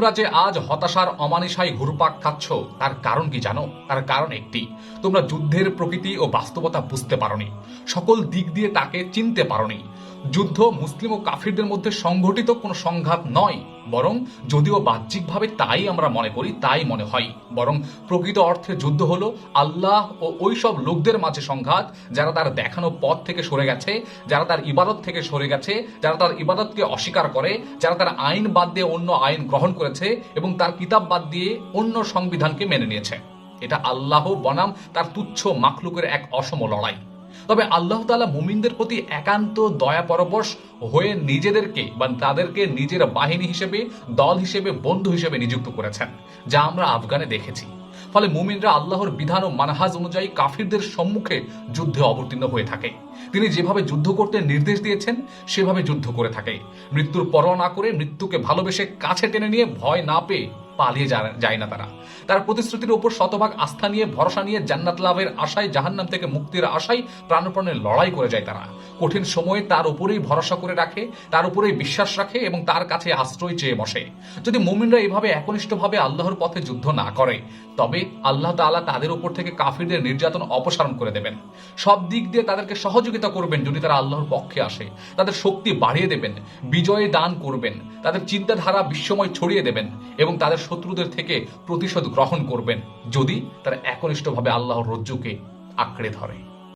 তোমরা যে আজ হতাশার অমানিসায় ঘুরপাক খাচ্ছ, তার কারণ কি জানো? তার কারণ একটি। তোমরা যুদ্ধের প্রকৃতি ও বাস্তবতা বুঝতে পারোনি। সকল দিক দিয়ে তাকে চিনতে পারোনি। যুদ্ধ মুসলিম ও কাফিরদের মধ্যে সংঘটিত কোনো সংঘাত নয়, বরং যদিও বাহ্যিকভাবে তাই আমরা মনে করি, তাই মনে হয়। বরং প্রকৃত অর্থে যুদ্ধ হলো আল্লাহ ও ওই সব লোকদের মাঝে সংঘাত, যারা তার দেখানো পথ থেকে সরে গেছে, যারা তার ইবাদত থেকে সরে গেছে, যারা তার ইবাদতকে অস্বীকার করে, যারা তার আইন বাদ দিয়ে অন্য আইন গ্রহণ করেছে এবং তার কিতাব বাদ দিয়ে অন্য সংবিধানকে মেনে নিয়েছে। এটা আল্লাহ বনাম তার তুচ্ছ মাখলুকের এক অসম লড়াই। তবে আল্লাহ তাআলা মুমিনদের প্রতি একান্ত দয়া পরবশ হয়ে নিজেদেরকে বা তাদেরকে নিজের বাহিনী হিসেবে, দল হিসেবে, বন্ধু হিসেবে নিযুক্ত করেছেন, যা আমরা আফগানে দেখেছি। ফলে মুমিনরা আল্লাহর বিধান ও মানহাজ অনুযায়ী কাফিরদের সম্মুখে যুদ্ধে অবতীর্ণ হয়ে থাকে। তিনি যেভাবে যুদ্ধ করতে নির্দেশ দিয়েছেন, সেভাবে যুদ্ধ করে থাকে। মৃত্যুর পরোয়া না করে মৃত্যুকে ভালোবেসে কাছে টেনে নিয়ে ভয় না পেয়ে পালিয়ে যায় না তারা। তার প্রতিশ্রুতির উপর শতভাগ আস্থা নিয়ে, ভরসা নিয়ে জান্নাত লাভের আশায়, জাহান্নাম থেকে মুক্তির আশায় প্রাণপণে লড়াই করে যায় তারা। কঠিন সময়ে তার উপরেই ভরসা করে রাখে, তার উপরেই বিশ্বাস রাখে এবং তার কাছে আশ্রয় চেয়ে বসে। যদি মুমিনরা এভাবে একনিষ্ঠভাবে আল্লাহর পথে যুদ্ধ না করে, তবে আল্লাহ তাআলা তাদের উপর থেকে কাফিরদের নির্যাতন অপসারণ করে দেবেন। সব দিক দিয়ে তাদেরকে সহযোগিতা করবেন যদি তারা আল্লাহর পক্ষে আসে। তাদের শক্তি বাড়িয়ে দেবেন, বিজয়ে দান করবেন, তাদের চিন্তাধারা বিশ্বময় ছড়িয়ে দেবেন এবং তাদের শত্রুদের থেকে প্রতিশোধ গ্রহণ করবেন যদি তারা একনিষ্ঠভাবে আল্লাহর রজ্জুকে আঁকড়ে ধরে।